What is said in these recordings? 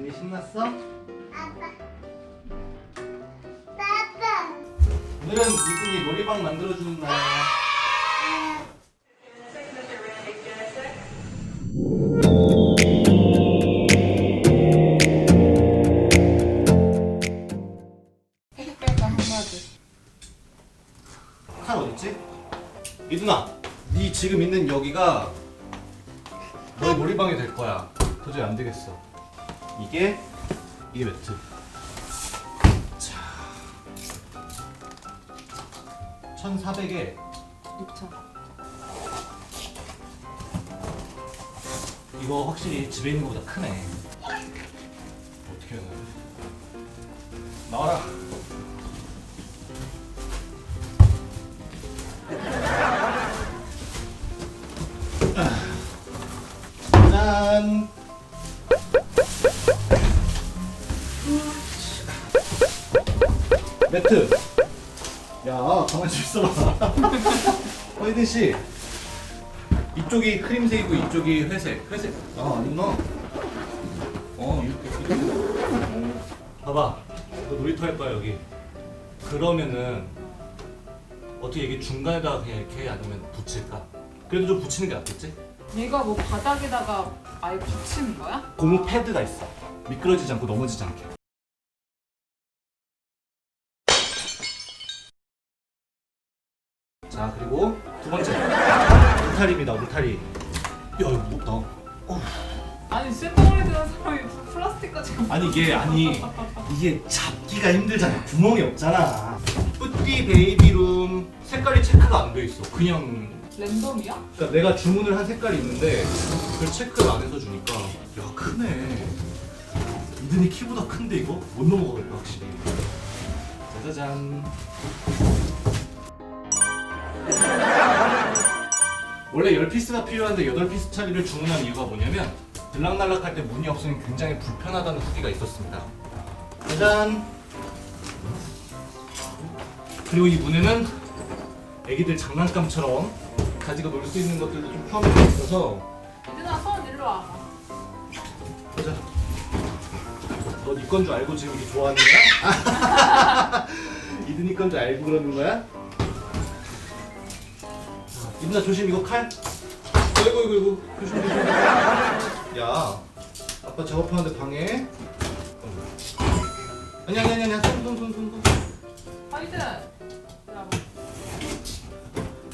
이제 신났어? 아빠. 아빠. 오늘은 이분이 놀이방 만들어주는 날. 택배가 한마디. 칼 어딨지? 이두나, 네 지금 있는 여기가 이게 이게 매트. 자, 1,400에 6천. 이거 확실히 집에 있는 것보다 크네. 어떻게 해야 돼? 나와라. 씨. 이쪽이 크림색이고 이쪽이 회색. 회색. 아 아니구나. 어 이렇게. 어. 봐봐. 너 놀이터 할 거야 여기. 그러면은 어떻게 이게 중간에다가 그냥 이렇게 아니면 붙일까? 그래도 좀 붙이는 게 낫겠지? 얘가 뭐 바닥에다가 아예 붙이는 거야? 고무 패드가 있어. 미끄러지지 않고 넘어지지 않게. 두 번째. 울타리입니다 울타리. 야 이거 무겁다. 어. 아니 쇳덩어리 드는 사람이 플라스틱 가지고 아니 이게 아니 이게 잡기가 힘들잖아. 구멍이 없잖아. 뿌띠 베이비룸 색깔이 체크가 안 돼 있어. 그냥. 랜덤이야? 그러니까 내가 주문을 한 색깔이 있는데 그걸 체크를 안 해서 주니까 야 크네. 이든이 키보다 큰데 이거? 못 넘어가겠다 확실히. 짜자잔 원래 10피스가 필요한데 8피스짜리를 주문한 이유가 뭐냐면 들락날락할 때 문이 없으면 굉장히 불편하다는 후기가 있었습니다 짜잔 그리고 이 문에는 애기들 장난감처럼 가지고 놀 수 있는 것들도 좀 포함되어 있어서 얘들아 손 일로 와 보자 너 네 건 줄 알고 지금 이렇게 좋아하는 거야? 이든이 건 줄 알고 그러는 거야? 이든아 조심 이거 칼. 어이구 이구 이구 조심 조심. 야 아빠 작업하는데 방해? 아니 아니 아니 아니 손손손손 하이든 와봐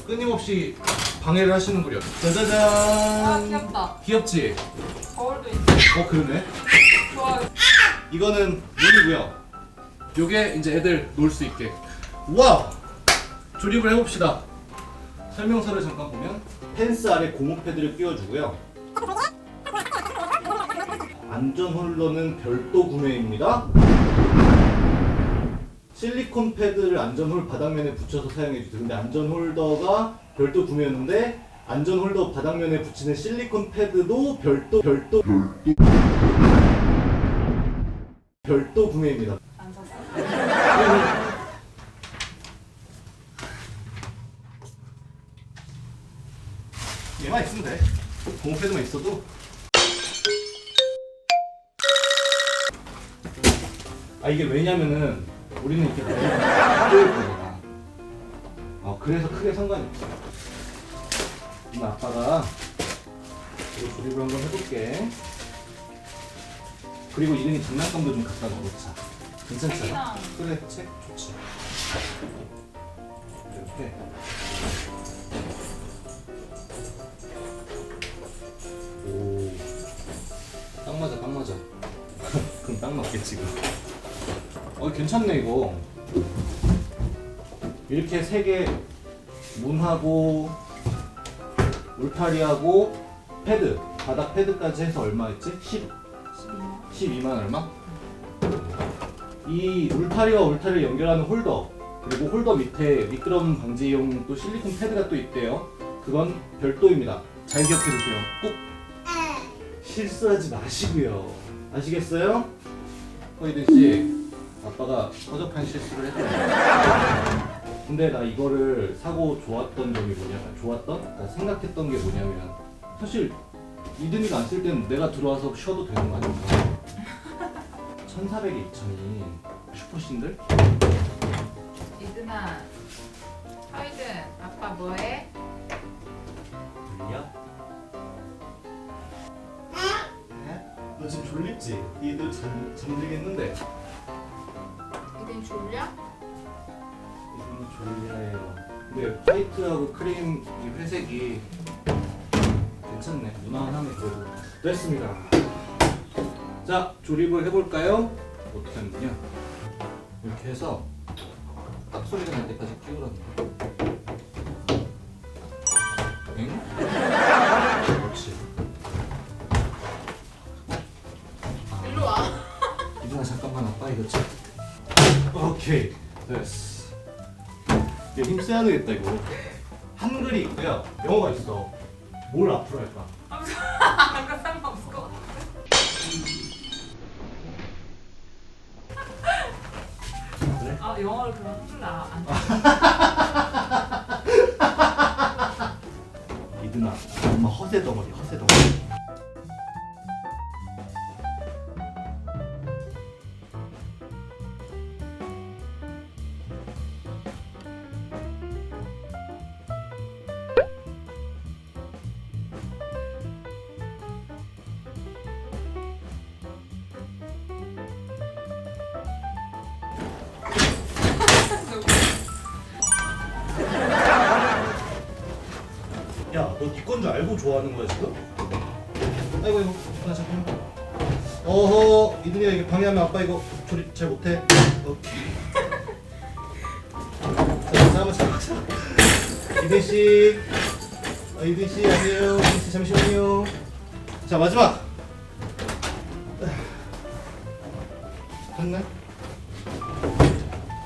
끊임없이 방해를 하시는구려 아 짜자잔. 귀엽다. 귀엽지? 거울도 있어. 어 그러네. 좋아 이거는 문이고요. 요게 이제 애들 놀 수 있게. 와! 조립을 해봅시다. 설명서를 잠깐 보면 펜스 아래 고무 패드를 끼워주고요. 안전 홀더는 별도 구매입니다. 실리콘 패드를 안전 홀 바닥면에 붙여서 사용해 주세요. 근데 안전 홀더가 별도 구매였는데 안전 홀더 바닥면에 붙이는 실리콘 패드도 별도 별도 별도 구매입니다. 안 샀어? 얘만 있으면 돼. 고무 패드만 있어도. 아 이게 왜냐면은 우리는 이렇게 띄울 거잖아. 어 그래서 크게 상관이 없어. 이 아빠가 이거 조립을 한번 해볼게. 그리고 이름이 장난감도 좀 갖다 넣어놓자. 괜찮잖아. 책이랑. 그래 책 좋지. 이렇게. 오, 딱 맞아, 딱 맞아. 그럼 딱 맞겠지, 그. 어, 괜찮네 이거. 이렇게 세 개 문하고 울타리하고 패드, 바닥 패드까지 해서 얼마였지? 10, 12만 12만 얼마? 이 울타리와 울타리를 연결하는 홀더 그리고 홀더 밑에 미끄럼 방지용 또 실리콘 패드가 또 있대요. 그건 별도입니다. 잘 기억해 두세요. 꼭 실수하지 마시고요. 아시겠어요? 허이든 씨, 아빠가 허접한 실수를 했어요. 근데 나 이거를 사고 좋았던 점이 뭐냐면 좋았던? 나 생각했던 게 뭐냐면 사실 이든이가 안 쓸 때는 내가 들어와서 쉬어도 되는 거 아닌가? 1400에 2000이 슈퍼신들? 이든아 하이든 아빠 뭐해? 너 지금 졸립지? 얘들 잠, 잠들겠는데? 이든 졸려? 이분이 졸려요 근데 화이트하고 크림 이 회색이 괜찮네 무난하네 그래도 됐습니다 자 조립을 해볼까요? 어떻게 하면 되냐 이렇게 해서 딱 소리가 날 때까지 끼우라는 거 좀 오케이. 됐어. 얘힘 써야 되겠다 이거. 한글이 있고요. 영어가 있어. 뭘 앞으로 할까? 아까 상관없을 것 같아. 그래? 아 영어를 그럼 한줄 아, 안 이준아 엄마 허세 덩어리 허세 덩어리 야너 네건줄 알고 좋아하는 거야 지금? 아이고 이거 나 잠깐만 어허 이준이가 이게 방해하면 아빠 이거 조립 잘 못해. 오케이. 자 잠깐만 잠깐만 잠깐만. 이든 씨. 아, 이든 씨 안녕. 이든 씨 잠시만요. 자 마지막. 됐네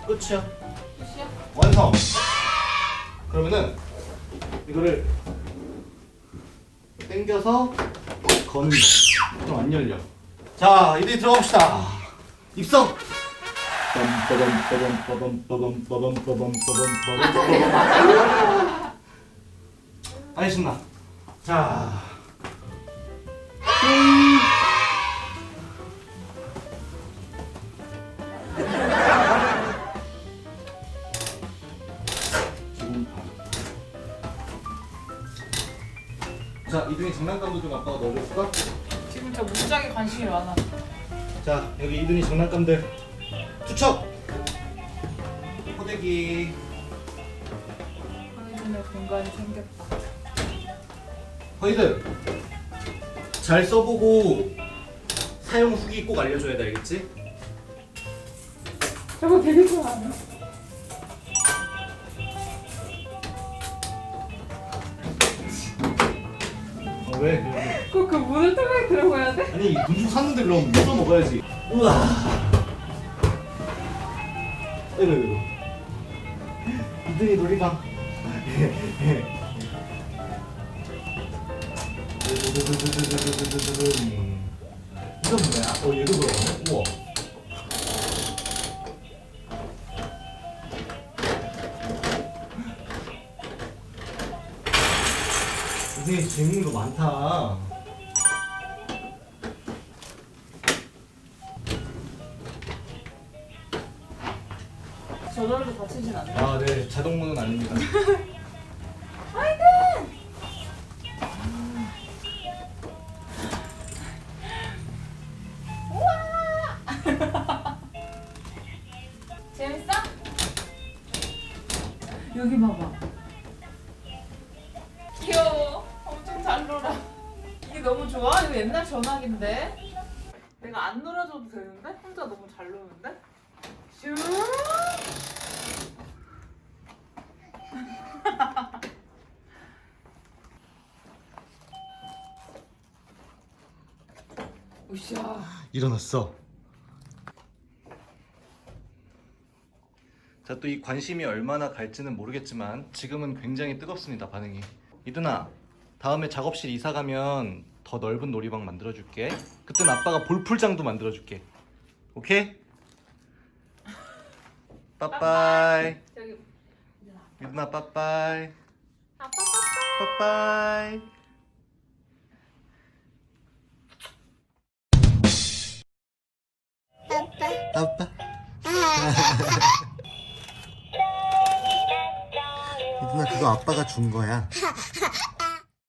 끝이야. 끝이야? 완성. 그러면은 이거를 당겨서 거는 좀안 열려. 자, 이제 들어갑시다. 입성. 빰빠밤 빠밤 빠밤 빠밤 빠밤 빠밤 빠밤 빠밤 빠밤. 알겠습니다. 자. 자, 이등의 장난감도 좀 아빠가 넣어줄까? 지금 저 문짝에 관심이 많아. 자, 여기 이든이 장난감들 투척. 호대기. 하이든의 공간이 생겼다. 허이들 잘 써보고 사용 후기 꼭 알려줘야 돼, 알겠지? 저거 되게 좋아 왜? 왜? 꼭 그 문을 통해 들어가야 돼? 아니 눈좀 샀는데 그럼 묻어 먹어야지. 우와. 이거 이거. 이든이 놀이방. 이건 뭐야? 어 얘도 그러네. 우와. 재밌는 거 많다. 저절로 다치진 않네. 아, 네. 자동문은 아닙니다. 재밌어? 여기 봐봐. 옛날 전화기인데? 내가 안 놀아줘도 되는데? 혼자 너무 잘 노는데? 슈 으쌰. 일어났어. 자, 또 이 관심이 얼마나 갈지는 모르겠지만 지금은 굉장히 뜨겁습니다, 반응이. 이두나, 다음에 작업실 이사 가면 더 넓은 놀이방 만들어 줄게. 그땐 아빠가 볼풀장도 만들어 줄게. 오케이? 빠빠이. 저기 이두나 빠빠이. 아빠 빠빠이. 아빠 아빠. 누나 그거 아빠가 준 거야.